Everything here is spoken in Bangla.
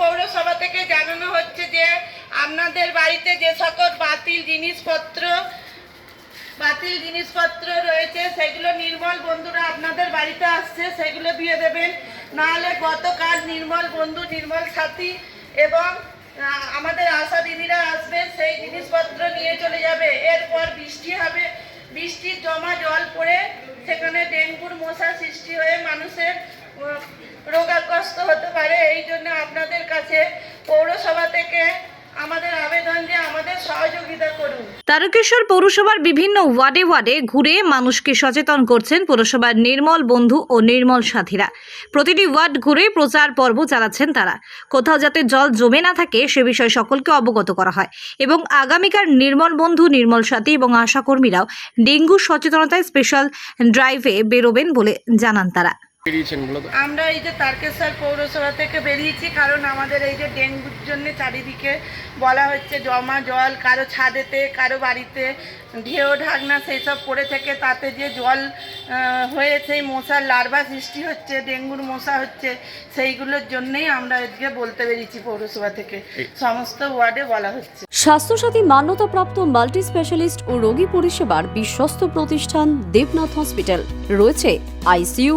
পৌরসভা থেকে জানানো হচ্ছে যে আপনাদের বাড়িতে যে সকল বাতিল জিনিসপত্র বাতিল জিনিসপত্র রয়েছে, সেগুলো নির্মল বন্ধুরা আপনাদের বাড়িতে আসছে, সেগুলো দিয়ে দেবেন। নাহলে গতকাল নির্মল বন্ধু, নির্মল সাথী এবং আমাদের আশা দিদিরা আসবে, সেই জিনিসপত্র নিয়ে চলে যাবে। এরপর বৃষ্টি হবে। বৃষ্টির জমা জল পড়ে সেখানে ডেঙ্গুর মশা সৃষ্টি হয়ে মানুষের রোগাগ্রস্ত হতে পারে। এই জন্য আপনাদের কাছে পৌরসভা থেকে তারকেশ্বর পৌরসভার বিভিন্ন ওয়ার্ডে ওয়ার্ডে ঘুরে মানুষকে সচেতন করছেন পৌরসভার নির্মল বন্ধু ও নির্মল সাথীরা। প্রতিটি ওয়ার্ড ঘুরে প্রচার পর্ব চালাচ্ছেন তারা। কোথাও যাতে জল জমে না থাকে সে বিষয়ে সকলকে অবগত করা হয়। এবং আগামীকার নির্মল বন্ধু, নির্মল সাথী এবং আশাকর্মীরাও ডেঙ্গু সচেতনতায় স্পেশাল ড্রাইভে বেরোবেন বলে জানান তারা। বেরিয়েছেন মূলত আমরা এই যে তারকেশ্বর পৌরসভা থেকে বেরিয়েছি কারণ আমাদের এই যে ডেঙ্গুর জন্য চারিদিকে বলা হচ্ছে জমা জল কারও ছাদেতে কারও বাড়িতে ঢেউ ঢাকনা সেই সব পড়ে থেকে তাতে যে জল হয়ে সেই মশার লার্ভা সৃষ্টি হচ্ছে ডেঙ্গুর মশা হচ্ছে সেইগুলোর জন্যই আমরা আজকে বলতে বেরিয়েছি পৌরসভা থেকে। সমস্ত ওয়ার্ডে বলা হচ্ছে। স্বাস্থ্যসাথী মান্যতাপ্রাপ্ত মাল্টি স্পেশালিস্ট ও রোগী পরিষেবার বিশ্বস্ত প্রতিষ্ঠান দেবনাথ হসপিটাল। রয়েছে ICU